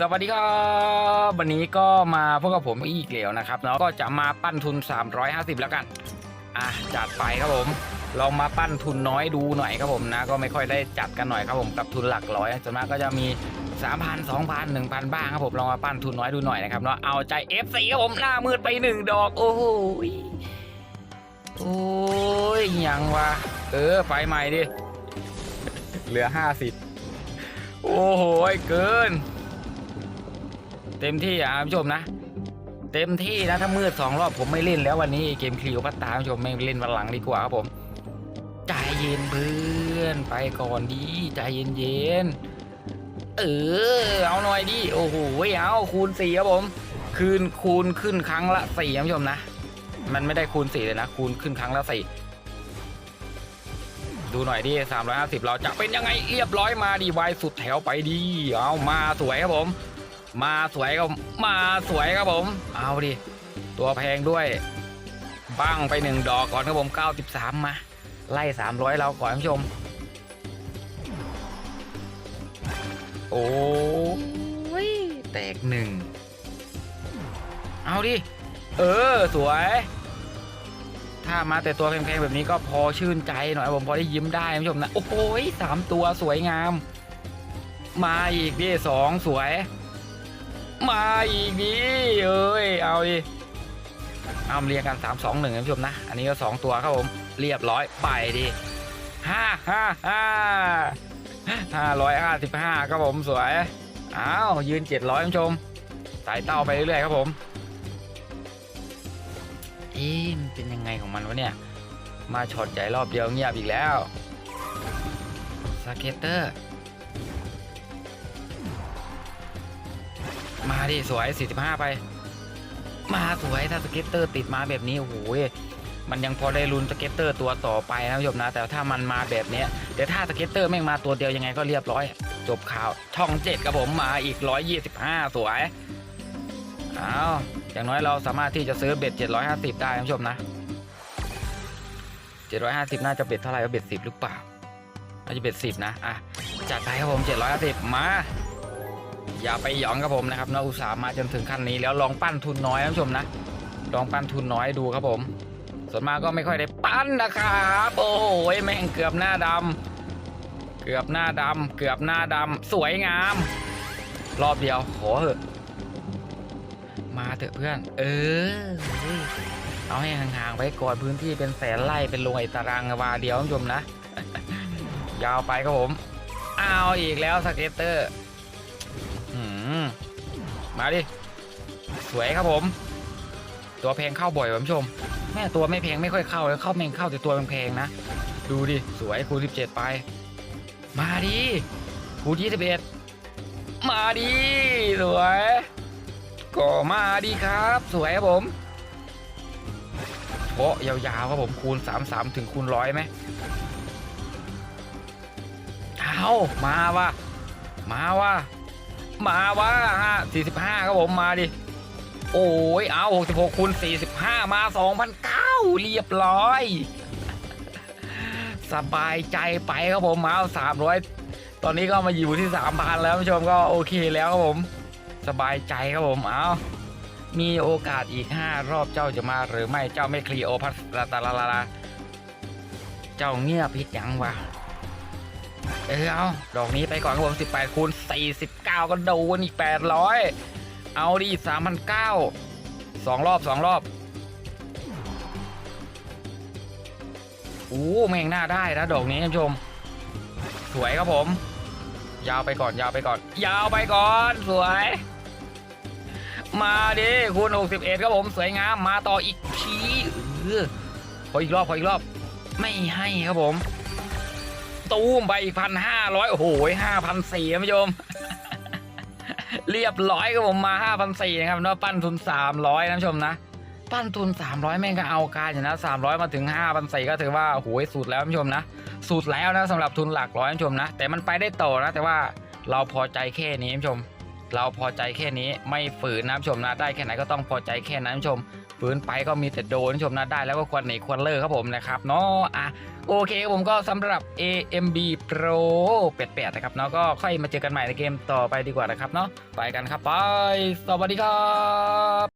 สวัสดีครับวันนี้ก็มาพบกับผมอีกแล้วนะครับเนาะก็จะมาปั้นทุน 350 แล้วกันอะจัดไปครับผมลองมาปั้นทุนน้อยดูหน่อยครับผมนะ ก็ไม่ค่อยได้จัดกันหน่อยครับผมกับทุนหลักร้อยส่วนมากก็จะมี 3,000 2,000 1,000 บ้างครับผมลองมาปั้นทุนน้อยดูหน่อยนะครับเนาะเอาใจ F4 ครับผมหน้ามืดไปหนึ่งดอก โอ้โหโอ้ยยังวะเออไฟใหม่ดิเหลือ 50 โอ้โหเกิน เต็มที่อะคุณผู้ชมนะ เต็มที่นะถ้ามืดสองรอบผมไม่เล่นแล้ววันนี้เกมคลีโอพัตตาคุณผู้ชมไม่เล่นวันหลังดีกว่าครับผมใจเย็นเพื่อนไปก่อนดีใจเย็นเย็นๆเออเอาหน่อยดิโอ้โหเอาคูณสี่ครับผม คืนคูณขึ้นครั้งละสี่คุณผู้ชมนะ มันไม่ได้คูณสี่เลยนะ คูณขึ้นครั้งละสี่ดูหน่อยดิสามร้อยห้าสิบเราจะเป็นยังไงเรียบร้อยมาดีไวสุดแถวไปดี เอามาสวยครับผม มาสวยก็มาสวยครับผม เอาดิ ตัวแพงด้วย บ้างไปหนึ่งดอกก่อนครับผม 93 มา ไล่ 300 เราก่อนท่านผู้ชม โอ้ยแตกหนึ่ง เอาดิ เออ สวย ถ้ามาแต่ตัวแพงๆแบบนี้ก็พอชื่นใจหน่อยผมพอได้ยิ้มได้ท่านผู้ชมนะ โอ้โหยสามตัวสวยงาม มาอีกดิสองสวย มาอีกดิเอ้ย เอาดิ เอาเรียงกัน 3 2 1นะผู้ชมนะ อันนี้ก็ 2 ตัวครับผม เรียบร้อยไปดิห้าห้าห้าห้าร้อยห้าสิบห้าครับผมสวย อ้าว ยืน700ท่านผู้ชมไต่เต้าไปเรื่อยๆครับผมเอ๊ะมันเป็นยังไงของมันวะเนี่ย มาช็อตใหญ่รอบเดียวเงียบอีกแล้วสเก็ตเตอร์ มาดิสวย 45 ไป มาสวยถ้าสเก็ตเตอร์ติดมาแบบนี้โอ้โหมันยังพอได้ลุ้นสเก็ตเตอร์ตัวต่อไปนะผู้ชมนะ แต่ถ้ามันมาแบบเนี้ยแต่ถ้าสเก็ตเตอร์แม่งมาตัวเดียวยังไงก็เรียบร้อย จบข่าวช่องเจ็ดกับผมมาอีก 125 สวยเอาอย่างน้อยเราสามารถที่จะซื้อเบ็ด 750 ได้นะผู้ชมนะ 750 น่าจะเบ็ดเท่าไหร่ว่าเบ็ด 10 หรือเปล่าน่าจะเบ็ด 10 นะ อะ จัดไปครับผม 750 มา อย่าไปหยองกับผมนะครับนะอุตส่าห์มาจนถึงขั้นนี้แล้วลองปั้นทุนน้อยนะผู้ชมนะลองปั้นทุนน้อยดูครับผม ส่วนมากก็ไม่ค่อยได้ปั้นนะครับโอ้โหแม่งเกือบหน้าดำเกือบหน้าดำเกือบหน้าดำสวยงาม รอบเดียวขอเถอะมาเถอะเพื่อน เออเอาให้ห่างๆไว้ก่อนพื้นที่เป็นแสนไร่เป็นโรงไอตารางวาเดียวคุณผู้ชมนะ ยาวไปครับผม เอาอีกแล้วสเก็ตเตอร์ มาดิ สวยครับผม ตัวแพงเข้าบ่อยคุณผู้ชม แม่ตัวไม่แพงไม่ค่อยเข้าแล้วเข้าแมงเข้าแต่ตัวแพงๆนะ ดูดิ สวยคูณ17 ไป มาดิคูณ21 มาดิ สวย ก็มาดีครับ สวยครับผมโอ้ยาวๆครับผมคูณ 33 ถึงคูณร้อยไหมเอามาว่ะ มาว่ะ มาว่าฮะ45ครับผมมาดิ โอ้ยเอา66คูณ45มา2,009เรียบร้อย สบายใจไปครับผมเอา300ตอนนี้ก็มาอยู่ที่3,000แล้วผู้ชมก็โอเคแล้วครับผม สบายใจครับผมเอามีโอกาสอีก5รอบเจ้าจะมาหรือไม่เจ้าไม่คลีโอพัสลาตาลาลาลาเจ้าเงียบพิษยังวะ เออเอาดอกนี้ไปก่อนครับผม18คูณ49 ก็โดนอีก 800 เอาดิ3,009สองรอบสองรอบโอ้แม่งหน้าได้นะดอกนี้ท่านผู้ชม สวยครับผม ยาวไปก่อนยาวไปก่อน ยาวไปก่อนสวย มาดิคูณ61ครับผมสวยงามมาต่ออีกทีเออขออีกรอบขออีกรอบ ไม่ให้ครับผม ตูมไปอีกพันห้าร้อยโอ้โหห้าพันสี่ท่านผู้ชม เรียบร้อยครับผมมาห้าพันสี่นะครับเนาะปั้นทุนสามร้อยนะผู้ชมนะ ปั้นทุนสามร้อยแม่งก็เอาการอยู่นะสามร้อยมาถึงห้าพันสี่ก็ถือว่าโอ้โหสุดแล้วท่านผู้ชมนะสุดแล้วนะสำหรับทุนหลักร้อยท่านผู้ชมนะ แต่มันไปได้ต่อนะ แต่ว่าเราพอใจแค่นี้ท่านผู้ชมเราพอใจแค่นี้ไม่ฝืนนะท่านผู้ชมนะได้แค่ไหนก็ต้องพอใจแค่นั้นท่านผู้ชม ฟื้นไปก็มีแต่โดนชมนะได้แล้วก็ควรหนีควรเลิกครับผมนะครับเนาะอะโอเคผมก็สำหรับ AMB Pro 88นะครับเนาะก็ค่อยมาเจอกันใหม่ในเกมต่อไปดีกว่านะครับเนาะไปกันครับไปสวัสดีครับ